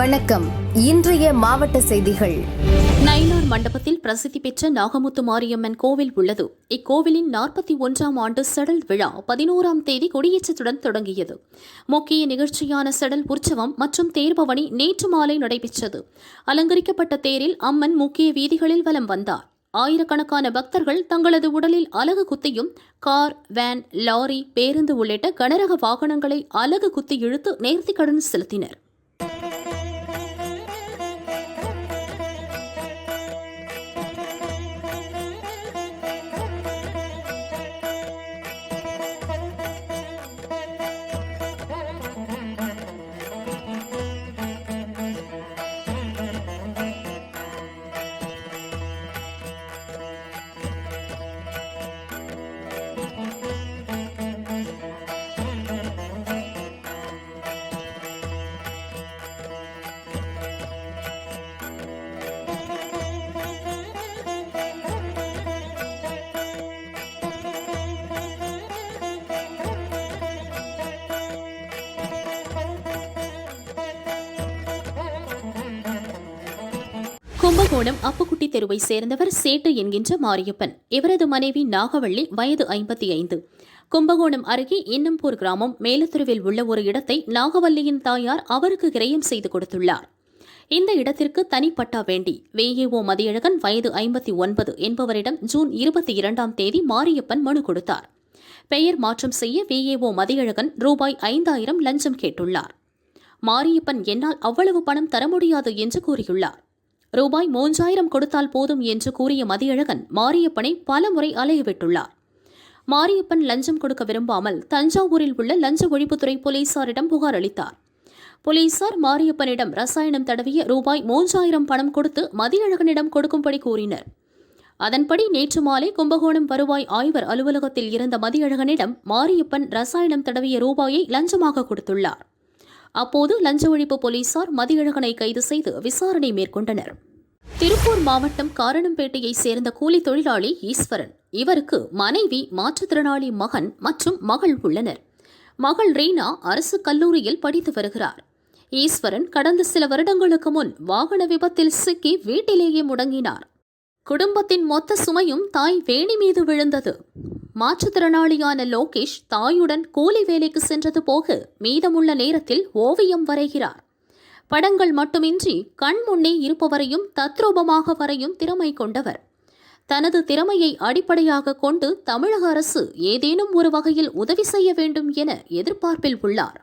வணக்கம். இன்றைய மாவட்ட செய்திகள். நயினார் மண்டபத்தில் பிரசித்தி பெற்ற நாகமுத்து மாரியம்மன் கோவில் உள்ளது. இக்கோவிலின் நாற்பத்தி ஒன்றாம் ஆண்டு செடல் விழா பதினோராம் தேதி கொடியேற்றத்துடன் தொடங்கியது. முக்கிய நிகழ்ச்சியான செடல் உற்சவம் மற்றும் தேர்பவனி நேற்று மாலை நடைபெற்றது. அலங்கரிக்கப்பட்ட தேரில் அம்மன் முக்கிய வீதிகளில் வலம் வந்தார். ஆயிரக்கணக்கான பக்தர்கள் தங்களது உடலில் அலகு குத்தியும் கார் வேன் லாரி பேருந்து உள்ளிட்ட கனரக வாகனங்களை அலகு குத்தி இழுத்து நேர்த்திக்கடன் செலுத்தினர். கும்பகோணம் அப்புக்குட்டி தெருவை சேர்ந்தவர் சேட்டு என்கின்ற மாரியப்பன். இவரது மனைவி நாகவள்ளி வயது ஐம்பத்தி ஐந்து. கும்பகோணம் அருகே இன்னம்பூர் கிராமம் மேலத்தெருவில் உள்ள ஒரு இடத்தை நாகவல்லியின் தாயார் அவருக்கு கிரயம் செய்து கொடுத்துள்ளார். இந்த இடத்திற்கு தனிப்பட்டா வேண்டி வேஏஓ மதியழகன் வயது ஐம்பத்தி ஒன்பது என்பவரிடம் ஜூன் இருபத்தி இரண்டாம் தேதி மாரியப்பன் மனு கொடுத்தார். பெயர் மாற்றம் செய்ய வேஏஓ மதியழகன் ரூபாய் ஐந்தாயிரம் லஞ்சம் கேட்டுள்ளார். மாரியப்பன் என்னால் அவ்வளவு பணம் தர முடியாது என்று கூறியுள்ளார். ரூபாய் மூன்றாயிரம் கொடுத்தால் போதும் என்று கூறிய மதியழகன் மாரியப்பனை பலமுறை அலையவிட்டுள்ளார். மாரியப்பன் லஞ்சம் கொடுக்க விரும்பாமல் தஞ்சாவூரில் உள்ள லஞ்ச ஒழிப்புத்துறை போலீசாரிடம் புகார் அளித்தார். போலீசார் மாரியப்பனிடம் ரசாயனம் தடவிய ரூபாய் மூன்றாயிரம் பணம் கொடுத்து மதியழகனிடம் கொடுக்கும்படி கூறினர். அதன்படி நேற்று மாலை கும்பகோணம் வருவாய் ஆய்வர் அலுவலகத்தில் இருந்த மதியழகனிடம் மாரியப்பன் ரசாயனம் தடவிய ரூபாயை லஞ்சமாக கொடுத்துள்ளார். அப்போது லஞ்ச ஒழிப்பு போலீசார் மதியழகனை கைது செய்து விசாரணை மேற்கொண்டனர். திருப்பூர் மாவட்டம் காரணம்பேட்டையைச் சேர்ந்த கூலி தொழிலாளி ஈஸ்வரன். இவருக்கு மனைவி மாற்றுத்திறனாளி மகன் மற்றும் மகள் உள்ளனர். மகள் ரீனா அரசு கல்லூரியில் படித்து வருகிறார். ஈஸ்வரன் கடந்த சில வருடங்களுக்கு முன் வாகன விபத்தில் சிக்கி வீட்டிலேயே முடங்கினார். குடும்பத்தின் மொத்த சுமையும் தாய் வேணி மீது விழுந்தது. மாற்றுத்திறனாளியான லோகேஷ் தாயுடன் கூலி வேலைக்கு சென்றது போக மீதமுள்ள நேரத்தில் ஓவியம் வரைகிறார். படங்கள் மட்டுமின்றி கண் முன்னே இருப்பவரையும் தத்ரூபமாக வரையும் திறமை கொண்டவர். தனது திறமையை அடிப்படையாக கொண்டு தமிழக அரசு ஏதேனும் ஒரு வகையில் உதவி செய்ய வேண்டும் என எதிர்பார்ப்பில் உள்ளார்.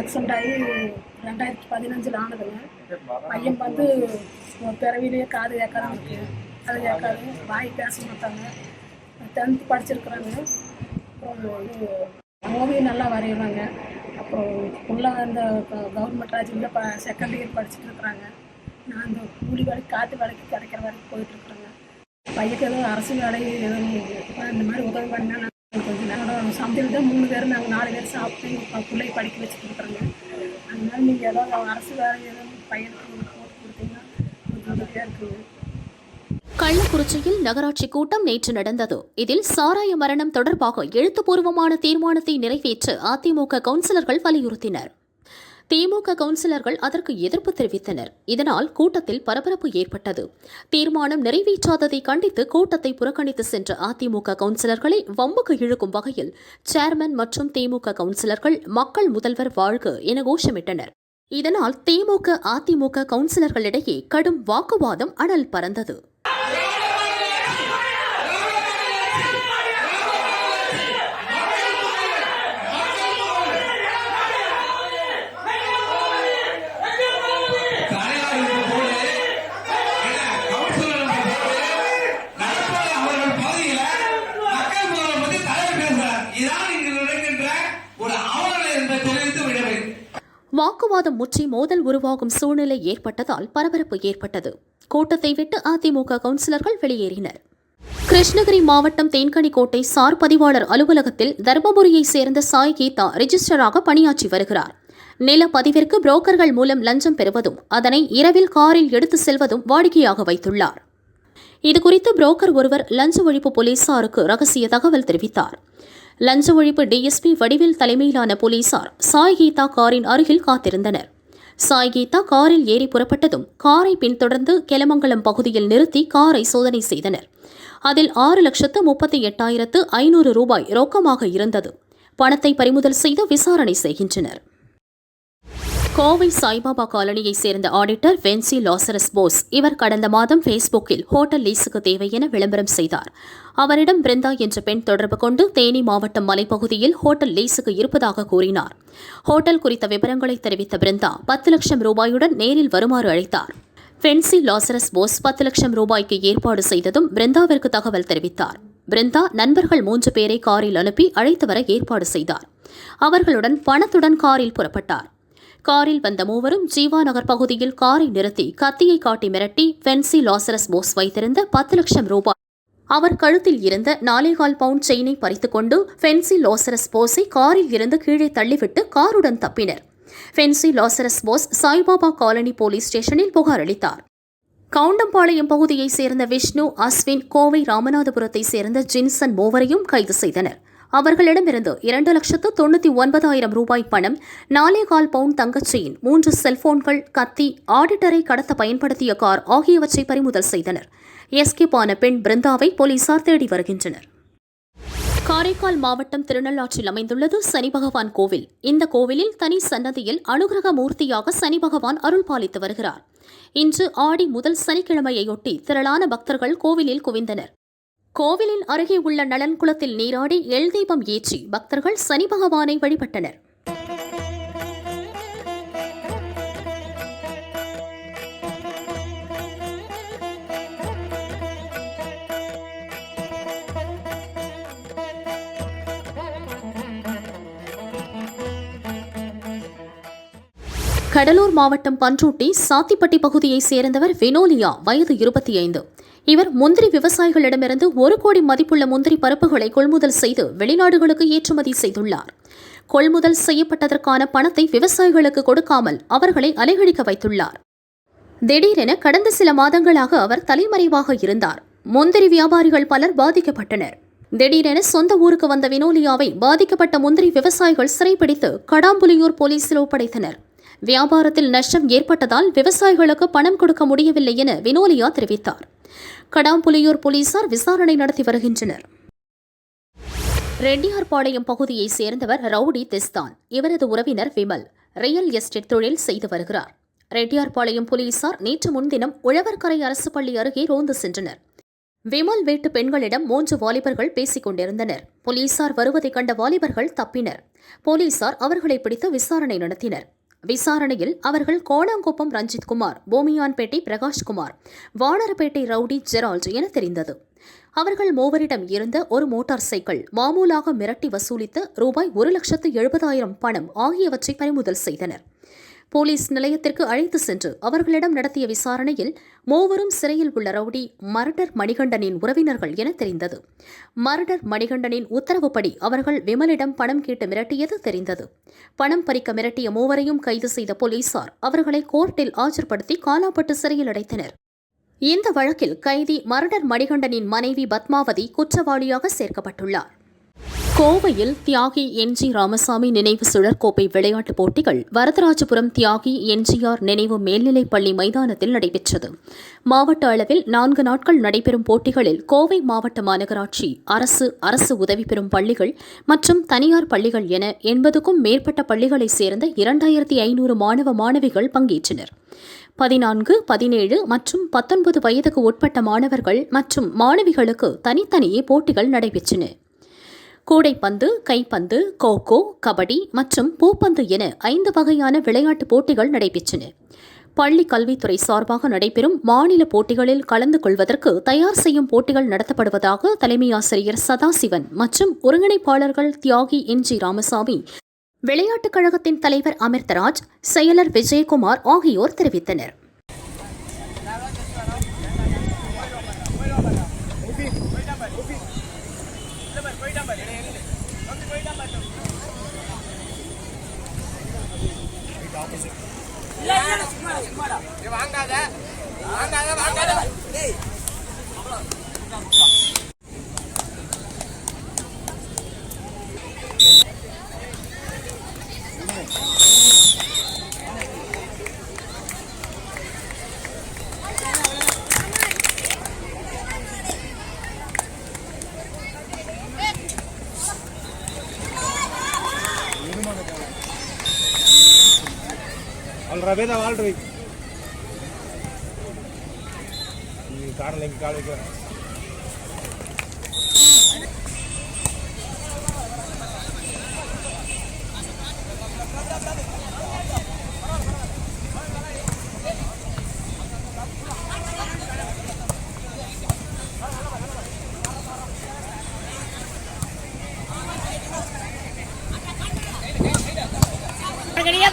ஆக்சிடென்ட் ஆகி ரெண்டாயிரத்தி பதினஞ்சில் ஆனதுங்க. பையன் வந்து பிறவிலேயே காது கேட்காத இருக்கு அது கேட்காது வாய் பேச மாட்டாங்க டென்த்து படிச்சிருக்கிறாங்க அப்புறம் இது ஓவியம் நல்லா வரைவாங்க அப்புறம் ஃபுல்லாக அந்த கவர்மெண்ட் ராஜ்யத்தில் இப்போ செகண்ட் இயர் படிச்சுட்டு இருக்கிறாங்க நான் அந்த கூலி வேலைக்கு காற்று வேலைக்கு கிடைக்கிற வரைக்கும் போயிட்டுருக்குறேங்க பையனுக்கு எதுவும் அரசு வேலை எதுவும் இந்த மாதிரி உதவி பண்ணால் நாங்கள் கொஞ்சம் நேரம் சமையல் தான் மூணு பேர் நாங்கள் நாலு பேர் சாப்பிட்டு பிள்ளைய படிக்க வச்சுட்டு இருக்கிறோங்க அதனால நீங்கள் ஏதாவது அரசு வேலை எதுவும் பையனுக்கு போட்டு கொடுத்தீங்கன்னா கொஞ்சம் உதவியாக இருக்குங்க கள்ளக்குறிச்சியில் நகராட்சி கூட்டம் நேற்று நடந்தது. இதில் சாராய மரணம் தொடர்பாக எழுத்துப்பூர்வமான தீர்மானத்தை நிறைவேற்ற அதிமுக கவுன்சிலர்கள் வலியுறுத்தினர். திமுக கவுன்சிலர்கள் அதற்கு எதிர்ப்பு தெரிவித்தனர். இதனால் கூட்டத்தில் பரபரப்பு ஏற்பட்டது. தீர்மானம் நிறைவேற்றாததை கண்டித்து கூட்டத்தை புறக்கணித்து சென்ற அதிமுக கவுன்சிலர்களை வம்புக்கு இழுக்கும் வகையில் சேர்மன் மற்றும் திமுக கவுன்சிலர்கள் மக்கள் முதல்வர் வாழ்க என கோஷமிட்டனர். இதனால் திமுக அதிமுக கவுன்சிலர்களிடையே கடும் வாக்குவாதம் அனல் பறந்தது தலைவருக்கு போடு, என்ன, கவுன்சிலருக்கு போடு, நடப்பாளர் அவர்கள் பகுதியில மக்கள் முதல்வர் பத்தி தலைவர் பேசுகிறார். இதான் இங்கு நடக்கின்ற ஒரு அவல என்று தெரிவித்து விடுவேன் வாக்குவாதம் முற்றி மோதல் உருவாகும் சூழ்நிலை ஏற்பட்டதால் பரபரப்பு ஏற்பட்டது. கூட்டத்தை விட்டு அதிமுக கவுன்சிலர்கள் வெளியேறினர். கிருஷ்ணகிரி மாவட்டம் தேன்கனிக்கோட்டை சார் பதிவாளர் அலுவலகத்தில் தர்மபுரியைச் சேர்ந்த சாய் கீதா ரிஜிஸ்டராக பணியாற்றி வருகிறார். நில பதிவிற்கு புரோக்கர்கள் மூலம் லஞ்சம் பெறுவதும் அதனை இரவில் காரில் எடுத்து செல்வதும் வாடிக்கையாக வைத்துள்ளார். இதுகுறித்து புரோக்கர் ஒருவர் லஞ்ச ஒழிப்பு போலீசாருக்கு ரகசிய தகவல் தெரிவித்தார். லஞ்ச ஒழிப்பு டிஎஸ்பி வடிவில் தலைமையிலான போலீசார் சாய் கீதா காரின் அருகில் காத்திருந்தனர். சாய் கீதா காரில் ஏறி புறப்பட்டதும் காரை பின்தொடர்ந்து கெலமங்கலம் பகுதியில் நிறுத்தி காரை சோதனை செய்தனர். அதில் ஆறு லட்சத்து முப்பத்தி எட்டாயிரத்து ஐநூறு ரூபாய் ரொக்கமாக இருந்தது. பணத்தை பறிமுதல் செய்து விசாரணை செய்கின்றனர். கோவை சாய்பாபா காலனியைச் சேர்ந்த ஆடிட்டர் வென்சி லாசரஸ் போஸ் இவர் கடந்த மாதம் ஃபேஸ்புக்கில் ஹோட்டல் லீஸுக்கு தேவை என விளம்பரம் செய்தார். அவரிடம் பிருந்தா என்ற பெண் தொடர்பு கொண்டு தேனி மாவட்டம் மலைப்பகுதியில் ஹோட்டல் லீஸுக்கு இருப்பதாக கூறினார். ஹோட்டல் குறித்த விவரங்களை தெரிவித்த பிருந்தா பத்து லட்சம் ரூபாயுடன் நேரில் வருமாறு அழைத்தார். ஃபென்சி லாசரஸ் போஸ் பத்து லட்சம் ரூபாய்க்கு ஏற்பாடு செய்ததும் பிருந்தாவிற்கு தகவல் தெரிவித்தார். பிருந்தா நண்பர்கள் மூன்று பேரை காரில் அனுப்பி அழைத்து வர ஏற்பாடு செய்தார். அவர்களுடன் பணத்துடன் காரில் புறப்பட்டார். காரில் வந்த மூவரும் ஜீவா நகர் பகுதியில் காரை நிறுத்தி கத்தியை காட்டி மிரட்டி ஃபென்சி லாசரஸ் போஸ் வைத்திருந்த பத்து லட்சம் ரூபாய். அவர் கழுத்தில் இருந்த நாலேகால் பவுண்ட் செயினை பறித்துக்கொண்டு ஃபென்சி லாசரஸ் போஸை காரில் இருந்து கீழே தள்ளிவிட்டு காருடன் தப்பினர். Fency Lazarus Bose Saibaba colony police ஸ்டேஷனில் புகார் அளித்தார். கவுண்டம்பாளையம் பகுதியைச் சேர்ந்த விஷ்ணு அஸ்வின் கோவை ராமநாதபுரத்தைச் சேர்ந்த ஜின்சன் மூவரையும் கைது செய்தனர். அவர்களிடமிருந்து இரண்டு லட்சத்து தொண்ணூற்றி ஒன்பதாயிரம் ரூபாய் பணம் நாலே கால் பவுண்ட் தங்கச்சியின் மூன்று செல்போன்கள் கத்தி ஆடிட்டரை கடத்த பயன்படுத்திய கார் ஆகியவற்றை பறிமுதல் செய்தனர். எஸ்கேப் ஆன பெண் பிருந்தாவை போலீசார் தேடி வருகின்றனர். காரைக்கால் மாவட்டம் திருநள்ளாற்றில் அமைந்துள்ளது சனி பகவான் கோவில். இந்த கோவிலில் தனி சன்னதியில் அனுகிரக மூர்த்தியாக சனி பகவான் அருள் பாலித்து வருகிறார். இன்று ஆடி முதல் சனிக்கிழமையொட்டி திரளான பக்தர்கள் கோவிலில் குவிந்தனர். கோவிலின் அருகே உள்ள நலன்குளத்தில் நீராடி எல் தீபம் ஏற்றி பக்தர்கள் சனி பகவானை வழிபட்டனர். கடலூர் மாவட்டம் பன்ருட்டி சாத்திப்பட்டி பகுதியைச் சேர்ந்தவர் வினோலியா வயது இருபத்தி ஐந்து. இவர் முந்திரி விவசாயிகளிடமிருந்து ஒரு கோடி மதிப்புள்ள முந்திரி பருப்புகளை கொள்முதல் செய்து வெளிநாடுகளுக்கு ஏற்றுமதி செய்துள்ளார். கொள்முதல் செய்யப்பட்டதற்கான பணத்தை விவசாயிகளுக்கு கொடுக்காமல் அவர்களை அலைகழிக்க வைத்துள்ளார். திடீரென கடந்த சில மாதங்களாக அவர் தலைமறைவாக இருந்தார். முந்திரி வியாபாரிகள் பலர் பாதிக்கப்பட்டனர். திடீரென சொந்த ஊருக்கு வந்த வினோலியாவை பாதிக்கப்பட்ட முந்திரி விவசாயிகள் சிறைப்பிடித்து கடாம்புலியூர் போலீசில் ஒப்படைத்தனர். வியாபாரத்தில் நஷ்டம் ஏற்பட்டதால் விவசாயிகளுக்கு பணம் கொடுக்க முடியவில்லை என வினோலியா தெரிவித்தார். கடாம்புலியூர் போலீசார் விசாரணை நடத்தி வருகின்றனர். ரெட்டியார்பாளையம் பகுதியைச் சேர்ந்தவர் ரவுடி திஸ்தான். இவரது உறவினர் விமல் ரியல் எஸ்டேட் தொழில் செய்து வருகிறார். ரெட்டியார்பாளையம் போலீசார் நேற்று முன்தினம் உழவர்கரை அரசு பள்ளி அருகே ரோந்து சென்றனர். விமல் வீட்டு பெண்களிடம் மூன்று வாலிபர்கள் பேசிக் கொண்டிருந்தனர். போலீசார் வருவதைக் கண்ட வாலிபர்கள் தப்பினர். போலீசார் அவர்களை பிடித்து விசாரணை நடத்தினர். விசாரணையில் அவர்கள் கோணாங்குப்பம் ரஞ்சித்குமார் பூமியான்பேட்டை பிரகாஷ்குமார் வானரப்பேட்டை ரவுடி ஜெரால்ட் என தெரிந்தது. அவர்கள் மூவரிடம் இருந்த ஒரு மோட்டார் சைக்கிள் மாமூலாக மிரட்டி வசூலித்து ரூபாய் ஒரு லட்சத்து எழுபதாயிரம் பணம் ஆகியவற்றை பறிமுதல் செய்தனர். போலீஸ் நிலையத்திற்கு அழைத்து சென்று அவர்களிடம் நடத்திய விசாரணையில் மூவரும் சிறையில் உள்ள ரவுடி மர்டர் மணிகண்டனின் உறவினர்கள் என தெரிந்தது. மர்டர் மணிகண்டனின் உத்தரவுப்படி அவர்கள் விமலிடம் பணம் கேட்டு மிரட்டியது தெரிந்தது. பணம் பறிக்க மிரட்டிய மூவரையும் கைது செய்த போலீசார் அவர்களை கோர்ட்டில் ஆஜர்படுத்தி காலாப்பட்டு சிறையில் அடைத்தனர். இந்த வழக்கில் கைதி மர்டர் மணிகண்டனின் மனைவி பத்மாவதி குற்றவாளியாக சேர்க்கப்பட்டுள்ளார். கோவையில் தியாகி என். ஜி. ராமசாமி நினைவு சுழற்கோப்பை விளையாட்டுப் போட்டிகள் வரதராஜபுரம் தியாகி என்ஜிஆர் நினைவு மேல்நிலைப் பள்ளி மைதானத்தில் நடைபெற்றது. மாவட்ட அளவில் நான்கு நாட்கள் நடைபெறும் போட்டிகளில் கோவை மாவட்ட மாநகராட்சி அரசு அரசு உதவி பெறும் பள்ளிகள் மற்றும் தனியார் பள்ளிகள் என எண்பதுக்கும் மேற்பட்ட பள்ளிகளைச் சேர்ந்த இரண்டாயிரத்தி ஐநூறு மாணவ மாணவிகள் பங்கேற்றனர். பதினான்கு பதினேழு மற்றும் பத்தொன்பது வயதுக்கு உட்பட்ட மாணவர்கள் மற்றும் மாணவிகளுக்கு தனித்தனியே போட்டிகள் நடைபெற்றன. கூடைப்பந்து கைப்பந்து கோகோ கபடி மற்றும் பூப்பந்து என ஐந்து வகையான விளையாட்டுப் போட்டிகள் நடைபெற்றன. பள்ளி கல்வித்துறை சார்பாக நடைபெறும் மாநில போட்டிகளில் கலந்து கொள்வதற்கு தயார் செய்யும் போட்டிகள் நடத்தப்படுவதாக தலைமை ஆசிரியர் சதாசிவன் மற்றும் ஒருங்கிணைப்பாளர்கள் தியாகி என். ஜி. ராமசாமி விளையாட்டுக் கழகத்தின் தலைவர் அமிர்தராஜ் செயலர் விஜயகுமார் ஆகியோர் தெரிவித்தனர். வாங்காத வாங்காத வாங்காத al revés de Valric. இன்னைக்கு காலைக்கு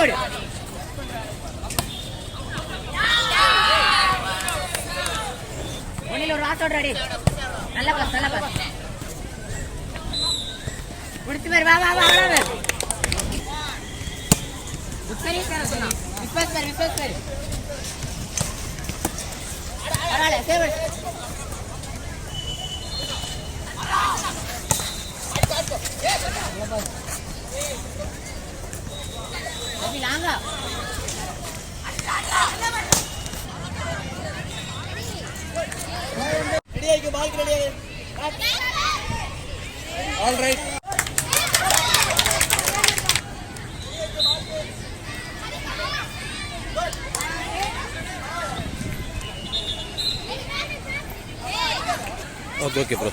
கிடையாது ஒரு வாசோட ரெடி நல்ல பஸ் நல்ல பஸ் முடிச்சு பேர் வா வா வா வா வா. சரி சார் சொன்னா விஸ்வாஸ் பேர் விஸ்வாஸ் பேர். பரவாயில்ல சேவல் ರೆಡಿ ಆಗಿ ಬಾಲ್ಗೆ ರೆಡಿ ಆಗಿ all right okay okay bro